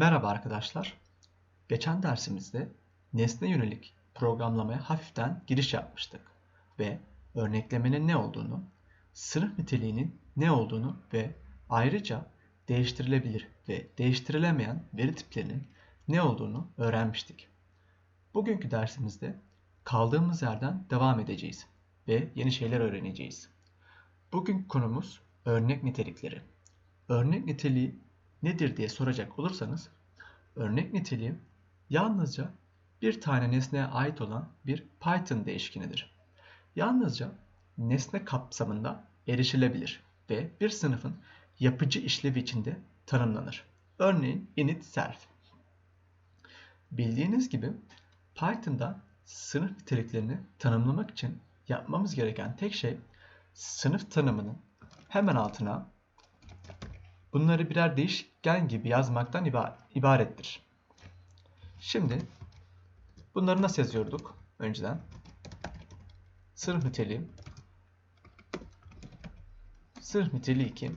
Merhaba arkadaşlar. Geçen dersimizde nesne yönelik programlamaya hafiften giriş yapmıştık ve örneklemenin ne olduğunu, sınıf niteliğinin ne olduğunu ve ayrıca değiştirilebilir ve değiştirilemeyen veri tiplerinin ne olduğunu öğrenmiştik. Bugünkü dersimizde kaldığımız yerden devam edeceğiz ve yeni şeyler öğreneceğiz. Bugünkü konumuz örnek nitelikleri. Örnek niteliği nedir diye soracak olursanız örnek niteliği yalnızca bir tane nesneye ait olan bir Python değişkenidir. Yalnızca nesne kapsamında erişilebilir ve bir sınıfın yapıcı işlevi içinde tanımlanır. Örneğin init self. Bildiğiniz gibi Python'da sınıf niteliklerini tanımlamak için yapmamız gereken tek şey sınıf tanımının hemen altına bunları birer değişken gibi yazmaktan ibarettir. Şimdi bunları nasıl yazıyorduk önceden? Sınıf niteliği sınıf niteliği 2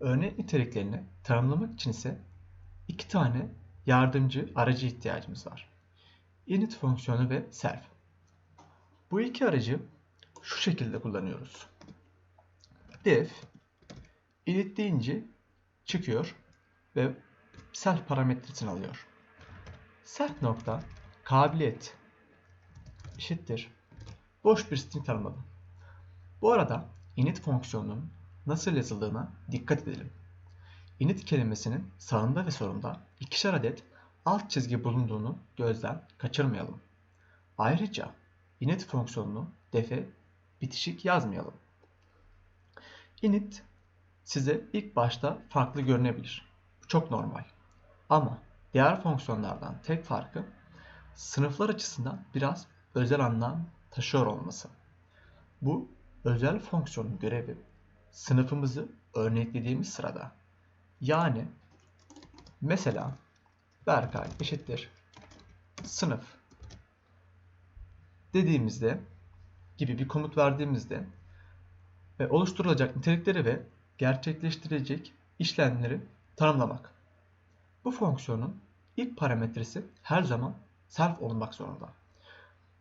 örnek niteliklerini tanımlamak için ise iki tane yardımcı aracı ihtiyacımız var. Init fonksiyonu ve self. Bu iki aracı şu şekilde kullanıyoruz. def init deyince çıkıyor ve self parametresini alıyor. Self nokta kabiliyet eşittir boş bir string tanımladım. Bu arada init fonksiyonunun nasıl yazıldığına dikkat edelim. Init kelimesinin sağında ve solunda ikişer adet alt çizgi bulunduğunu gözden kaçırmayalım. Ayrıca init fonksiyonunu defe bitişik yazmayalım. Init size ilk başta farklı görünebilir. Bu çok normal. Ama diğer fonksiyonlardan tek farkı sınıflar açısından biraz özel anlam taşıyor olması. Bu özel fonksiyonun görevi sınıfımızı örneklediğimiz sırada yani mesela Berkay eşittir sınıf dediğimizde gibi bir komut verdiğimizde ve oluşturulacak nitelikleri ve gerçekleştirecek işlemleri tanımlamak. Bu fonksiyonun ilk parametresi her zaman self olmak zorunda.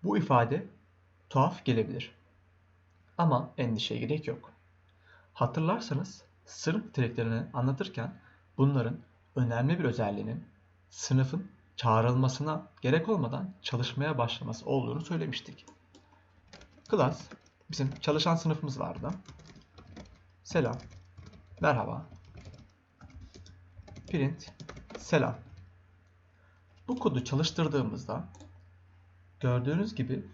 Bu ifade tuhaf gelebilir. Ama endişeye gerek yok. Hatırlarsanız sınıf niteliklerini anlatırken bunların önemli bir özelliğinin sınıfın çağrılmasına gerek olmadan çalışmaya başlaması olduğunu söylemiştik. Class bizim çalışan sınıfımız vardı. Selam. Merhaba. Print selam. Bu kodu çalıştırdığımızda gördüğünüz gibi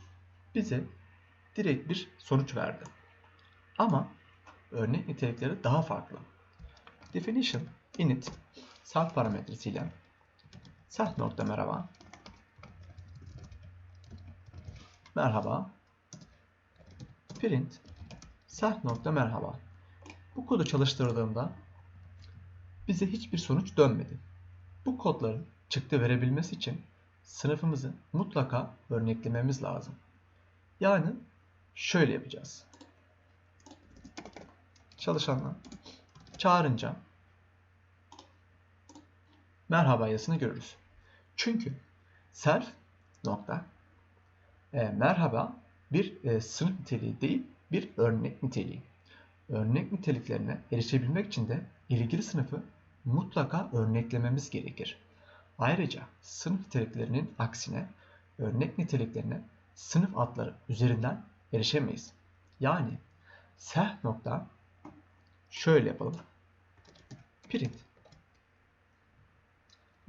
bize direkt bir sonuç verdi. Ama örnek nitelikleri daha farklı. Definition init self parametresiyle self nokta merhaba merhaba print self nokta merhaba bu kodu çalıştırdığımda bize hiçbir sonuç dönmedi. Bu kodların çıktı verebilmesi için sınıfımızı mutlaka örneklememiz lazım. Yani şöyle yapacağız çalışanla çağırınca merhaba yazısını görürüz. Çünkü self nokta e, merhaba bir e, sınıf niteliği değil bir örnek niteliği. Örnek niteliklerine erişebilmek için de ilgili sınıfı mutlaka örneklememiz gerekir. Ayrıca sınıf niteliklerinin aksine örnek niteliklerine sınıf adları üzerinden erişemeyiz. Yani self nokta Şöyle yapalım. Print.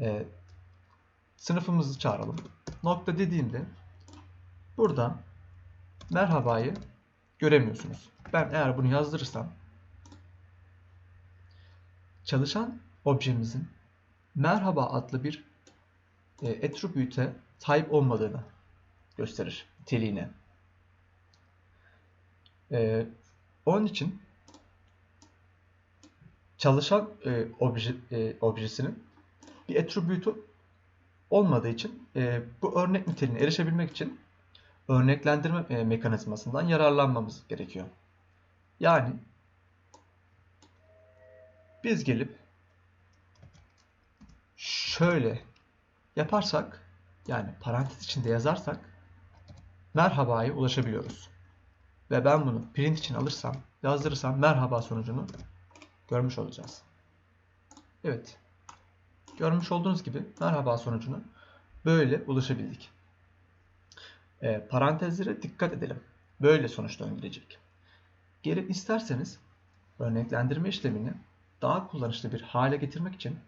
Ee, sınıfımızı çağıralım. Nokta dediğimde burada merhabayı göremiyorsunuz. Ben eğer bunu yazdırırsam çalışan objemizin merhaba adlı bir e, attribute'e sahip olmadığını gösterir niteliğine. Ee, onun için çalışan e, obje, e, objesinin bir attribute'u olmadığı için e, bu örnek niteliğine erişebilmek için örneklendirme e, mekanizmasından yararlanmamız gerekiyor. Yani biz gelip şöyle yaparsak yani parantez içinde yazarsak merhaba'ya ulaşabiliyoruz. Ve ben bunu print için alırsam, yazdırırsam merhaba sonucunu görmüş olacağız. Evet. Görmüş olduğunuz gibi merhaba sonucunu böyle ulaşabildik. E, parantezlere dikkat edelim. Böyle sonuç döndürecek. Geri isterseniz örneklendirme işlemini daha kullanışlı bir hale getirmek için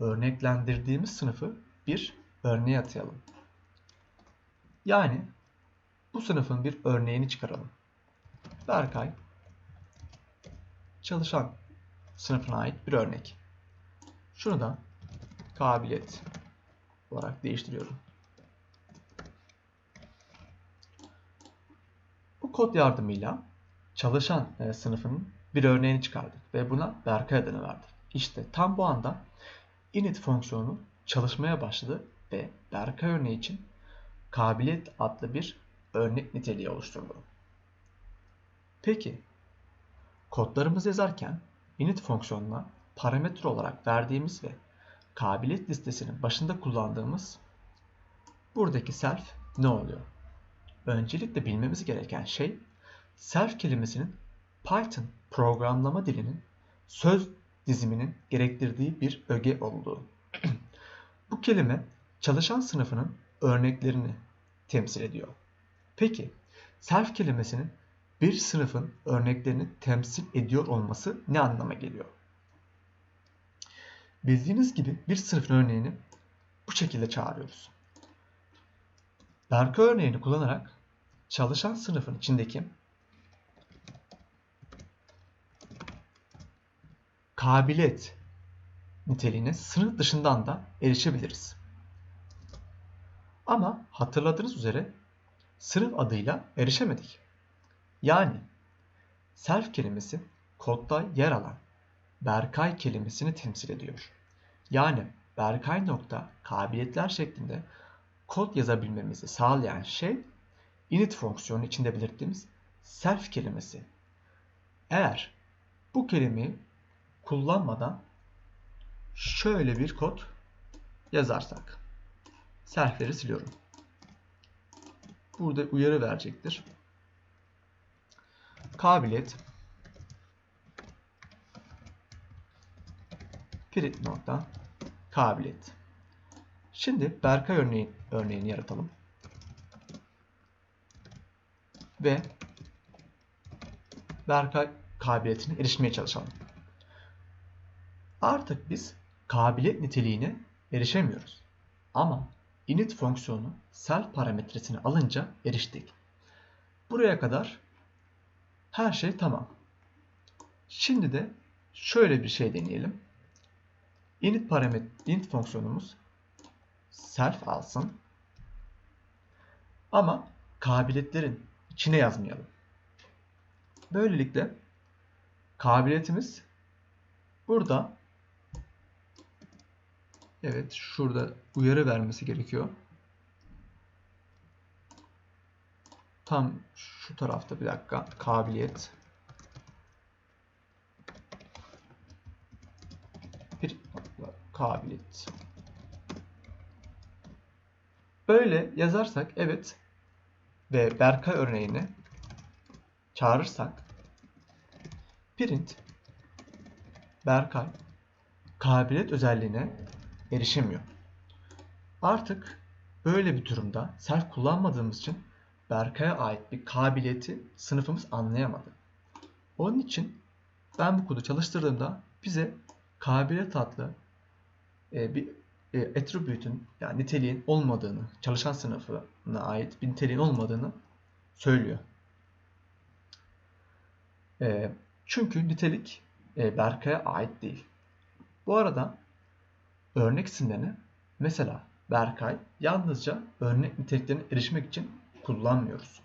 örneklendirdiğimiz sınıfı bir örneğe atayalım. Yani bu sınıfın bir örneğini çıkaralım. Berkay çalışan sınıfına ait bir örnek. Şunu da kabiliyet olarak değiştiriyorum. Bu kod yardımıyla çalışan e, sınıfının bir örneğini çıkardık ve buna Berkay adını verdik. İşte tam bu anda init fonksiyonu çalışmaya başladı ve Berkay örneği için kabiliyet adlı bir örnek niteliği oluşturdu. Peki, kodlarımızı yazarken init fonksiyonuna parametre olarak verdiğimiz ve kabiliyet listesinin başında kullandığımız buradaki self ne oluyor? Öncelikle bilmemiz gereken şey self kelimesinin Python programlama dilinin söz diziminin gerektirdiği bir öge olduğu. Bu kelime çalışan sınıfının örneklerini temsil ediyor. Peki self kelimesinin bir sınıfın örneklerini temsil ediyor olması ne anlama geliyor? Bildiğiniz gibi bir sınıfın örneğini bu şekilde çağırıyoruz. Berka örneğini kullanarak çalışan sınıfın içindeki kabiliyet niteliğine sınıf dışından da erişebiliriz. Ama hatırladığınız üzere sınıf adıyla erişemedik. Yani self kelimesi kodda yer alan Berkay kelimesini temsil ediyor. Yani Berkay nokta kabiliyetler şeklinde kod yazabilmemizi sağlayan şey init fonksiyonu içinde belirttiğimiz self kelimesi. Eğer bu kelimeyi kullanmadan şöyle bir kod yazarsak selfleri siliyorum. Burada uyarı verecektir. Kabiliyet print nokta kabiliyet. Şimdi Berkay örneği, örneğini yaratalım. Ve Berkay kabiliyetine erişmeye çalışalım. Artık biz kabiliyet niteliğine erişemiyoruz. Ama init fonksiyonu self parametresini alınca eriştik. Buraya kadar her şey tamam. Şimdi de şöyle bir şey deneyelim. Init parametre init fonksiyonumuz self alsın. Ama kabiliyetlerin içine yazmayalım. Böylelikle kabiliyetimiz burada Evet şurada uyarı vermesi gerekiyor. Tam şu tarafta bir dakika kabiliyet bir kabiliyet böyle yazarsak evet ve Berkay örneğini çağırırsak print Berkay kabiliyet özelliğine erişemiyor. Artık böyle bir durumda self kullanmadığımız için Berkay'a ait bir kabiliyeti sınıfımız anlayamadı. Onun için ben bu kodu çalıştırdığımda bize kabiliyet adlı e, bir e, attribute'ün yani niteliğin olmadığını, çalışan sınıfına ait bir niteliğin olmadığını söylüyor. E, çünkü nitelik e, Berkay'a ait değil. Bu arada örnek isimlerini mesela Berkay yalnızca örnek niteliklerine erişmek için kullanmıyoruz.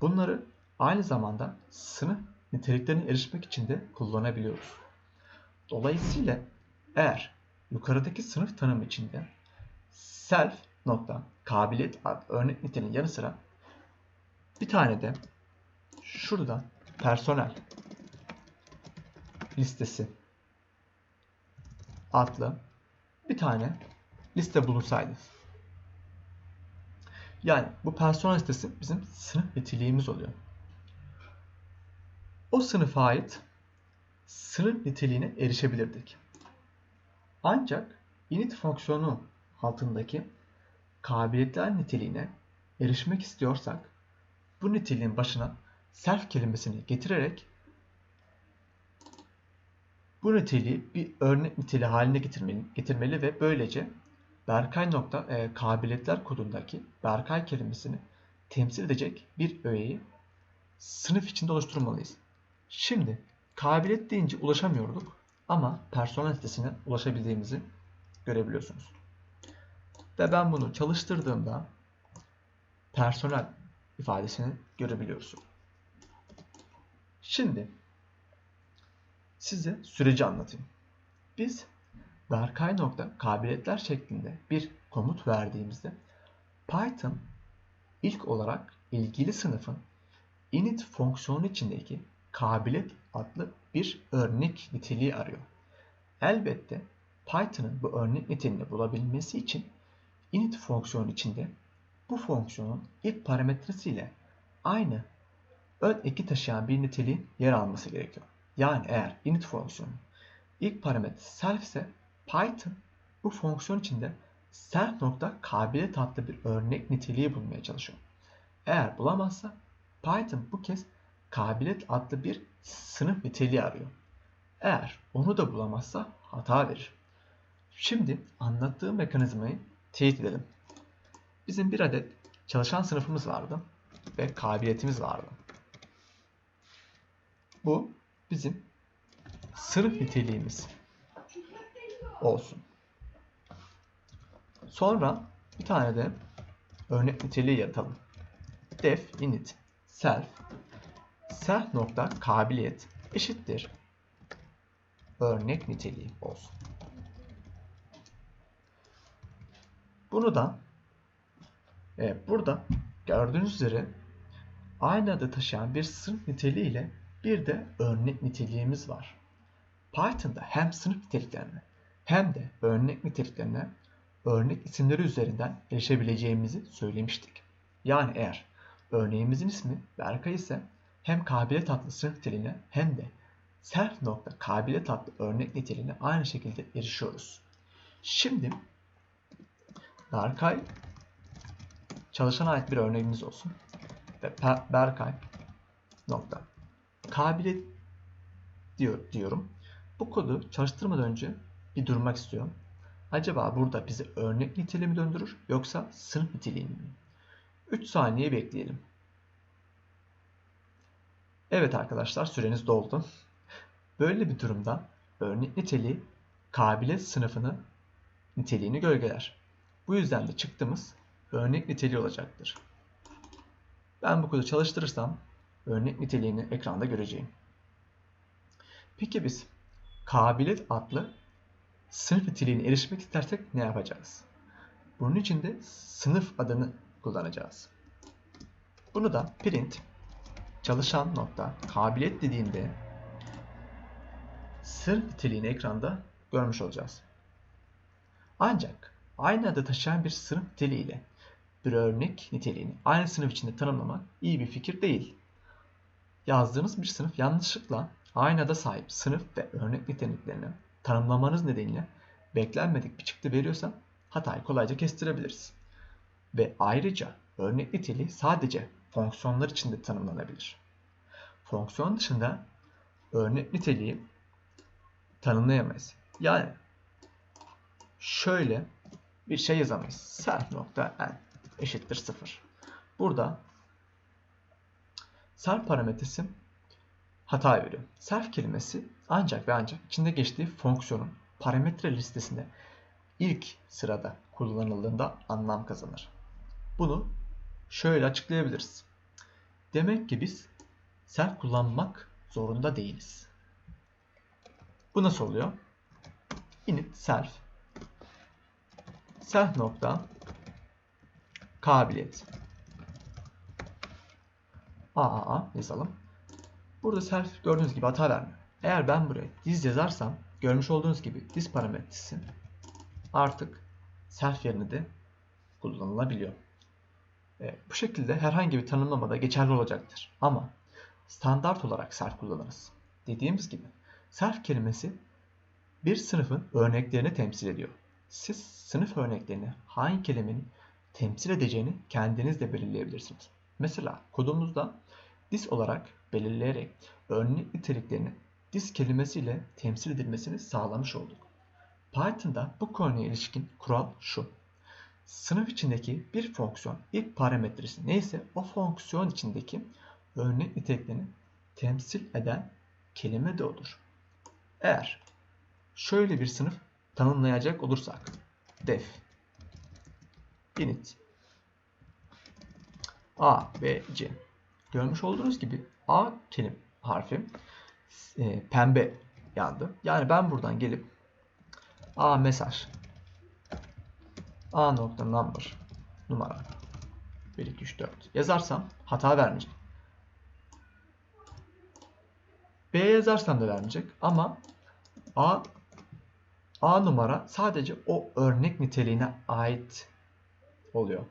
Bunları aynı zamanda sınıf niteliklerine erişmek için de kullanabiliyoruz. Dolayısıyla eğer yukarıdaki sınıf tanımı içinde self nokta kabiliyet adlı örnek niteliğinin yanı sıra bir tane de şurada personel listesi adlı bir tane liste bulunsaydı. Yani bu personel listesi bizim sınıf niteliğimiz oluyor. O sınıfa ait sınıf niteliğine erişebilirdik. Ancak init fonksiyonu altındaki kabiliyetler niteliğine erişmek istiyorsak bu niteliğin başına self kelimesini getirerek bu niteliği bir örnek niteliği haline getirmeli, getirmeli ve böylece Berkay nokta e, kabiliyetler kodundaki Berkay kelimesini temsil edecek bir öğeyi sınıf içinde oluşturmalıyız. Şimdi kabiliyet deyince ulaşamıyorduk ama personel sitesine ulaşabildiğimizi görebiliyorsunuz. Ve ben bunu çalıştırdığımda personel ifadesini görebiliyorsun. Şimdi size süreci anlatayım. Biz Berkay nokta kabiliyetler şeklinde bir komut verdiğimizde Python ilk olarak ilgili sınıfın init fonksiyonu içindeki kabiliyet adlı bir örnek niteliği arıyor. Elbette Python'ın bu örnek niteliğini bulabilmesi için init fonksiyonu içinde bu fonksiyonun ilk parametresiyle aynı ön eki taşıyan bir niteliğin yer alması gerekiyor. Yani eğer init fonksiyonu ilk parametre self ise Python bu fonksiyon içinde self nokta kabiliyet adlı bir örnek niteliği bulmaya çalışıyor. Eğer bulamazsa Python bu kez kabiliyet adlı bir sınıf niteliği arıyor. Eğer onu da bulamazsa hata verir. Şimdi anlattığım mekanizmayı teyit edelim. Bizim bir adet çalışan sınıfımız vardı ve kabiliyetimiz vardı. Bu bizim sınıf niteliğimiz olsun. Sonra bir tane de örnek niteliği yaratalım. Def init self self nokta kabiliyet eşittir örnek niteliği olsun. Bunu da evet, burada gördüğünüz üzere aynı adı taşıyan bir sınıf niteliği ile bir de örnek niteliğimiz var. Python'da hem sınıf niteliklerine hem de örnek niteliklerine örnek isimleri üzerinden erişebileceğimizi söylemiştik. Yani eğer örneğimizin ismi Berkay ise hem kabiliyet adlı sınıf niteliğine hem de self nokta kabiliyet adlı örnek niteliğine aynı şekilde erişiyoruz. Şimdi Berkay çalışana ait bir örneğimiz olsun. Ve Berkay nokta kabiliyet diyor, diyorum. Bu kodu çalıştırmadan önce bir durmak istiyorum. Acaba burada bize örnek niteliği mi döndürür yoksa sınıf niteliğini mi? 3 saniye bekleyelim. Evet arkadaşlar süreniz doldu. Böyle bir durumda örnek niteliği kabiliyet sınıfını niteliğini gölgeler. Bu yüzden de çıktığımız örnek niteliği olacaktır. Ben bu kodu çalıştırırsam örnek niteliğini ekranda göreceğim. Peki biz kabiliyet adlı sınıf niteliğine erişmek istersek ne yapacağız? Bunun için de sınıf adını kullanacağız. Bunu da print çalışan nokta kabiliyet dediğimde sınıf niteliğini ekranda görmüş olacağız. Ancak aynı adı taşıyan bir sınıf niteliğiyle bir örnek niteliğini aynı sınıf içinde tanımlamak iyi bir fikir değil. Yazdığınız bir sınıf yanlışlıkla aynı ada sahip sınıf ve örnek niteliklerini tanımlamanız nedeniyle beklenmedik bir çıktı veriyorsa hatayı kolayca kestirebiliriz. Ve ayrıca örnek niteliği sadece fonksiyonlar içinde tanımlanabilir. Fonksiyon dışında örnek niteliği tanımlayamayız. Yani şöyle bir şey yazamayız. Self nokta n eşittir 0. Burada self parametresi hata veriyor. Self kelimesi ancak ve ancak içinde geçtiği fonksiyonun parametre listesinde ilk sırada kullanıldığında anlam kazanır. Bunu şöyle açıklayabiliriz. Demek ki biz self kullanmak zorunda değiliz. Bu nasıl oluyor? Init self self nokta kabiliyet AAA yazalım. Burada self gördüğünüz gibi hata vermiyor. Eğer ben buraya diz yazarsam görmüş olduğunuz gibi diz parametresi artık self yerine de kullanılabiliyor. E, bu şekilde herhangi bir tanımlamada geçerli olacaktır. Ama standart olarak self kullanırız. Dediğimiz gibi self kelimesi bir sınıfın örneklerini temsil ediyor. Siz sınıf örneklerini hangi kelimenin temsil edeceğini kendiniz de belirleyebilirsiniz. Mesela kodumuzda this olarak belirleyerek örnek niteliklerini this kelimesiyle temsil edilmesini sağlamış olduk. Python'da bu konuya ilişkin kural şu. Sınıf içindeki bir fonksiyon ilk parametresi neyse o fonksiyon içindeki örnek niteliklerini temsil eden kelime de olur. Eğer şöyle bir sınıf tanımlayacak olursak def init a ve c görmüş olduğunuz gibi a kelim harfi e, pembe yandı. Yani ben buradan gelip a mesaj a nokta number numara 1 2 3 4 yazarsam hata vermeyecek. B yazarsam da vermeyecek ama A A numara sadece o örnek niteliğine ait oluyor.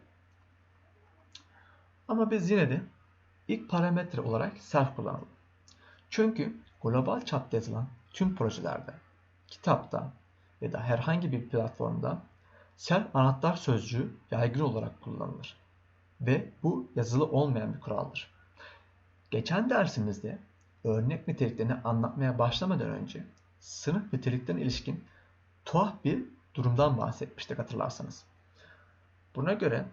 Ama biz yine de ilk parametre olarak self kullanalım. Çünkü global çapta yazılan tüm projelerde, kitapta ya da herhangi bir platformda self anahtar sözcüğü yaygın olarak kullanılır. Ve bu yazılı olmayan bir kuraldır. Geçen dersimizde örnek niteliklerini anlatmaya başlamadan önce sınıf niteliklerine ilişkin tuhaf bir durumdan bahsetmiştik hatırlarsanız. Buna göre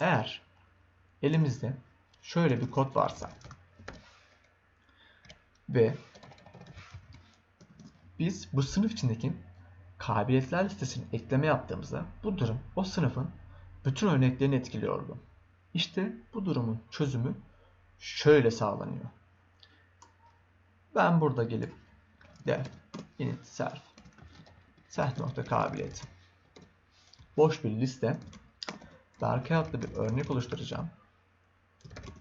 eğer elimizde şöyle bir kod varsa ve biz bu sınıf içindeki kabiliyetler listesine ekleme yaptığımızda bu durum o sınıfın bütün örneklerini etkiliyordu. İşte bu durumun çözümü şöyle sağlanıyor. Ben burada gelip def init self. Self boş bir liste. Berkay adlı bir örnek oluşturacağım.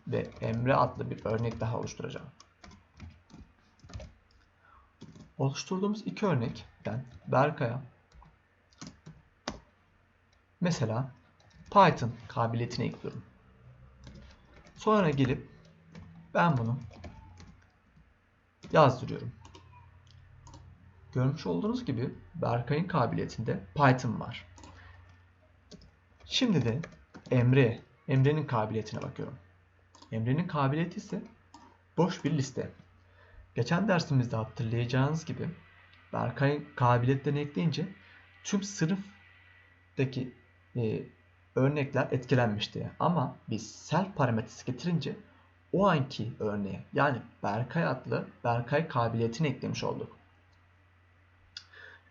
Ve Emre adlı bir örnek daha oluşturacağım. Oluşturduğumuz iki örnekten Berkay'a mesela Python kabiliyetini ekliyorum. Sonra gelip ben bunu yazdırıyorum. Görmüş olduğunuz gibi Berkay'ın kabiliyetinde Python var. Şimdi de Emre, Emre'nin kabiliyetine bakıyorum. Emre'nin kabiliyeti ise boş bir liste. Geçen dersimizde hatırlayacağınız gibi Berkay'ın kabiliyetlerini ekleyince tüm sınıftaki e, örnekler etkilenmişti. Ama biz self parametresi getirince o anki örneğe yani Berkay adlı Berkay kabiliyetini eklemiş olduk.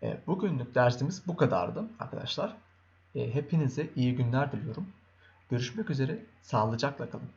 E, bugünlük dersimiz bu kadardı arkadaşlar. E, hepinize iyi günler diliyorum. Görüşmek üzere, sağlıcakla kalın.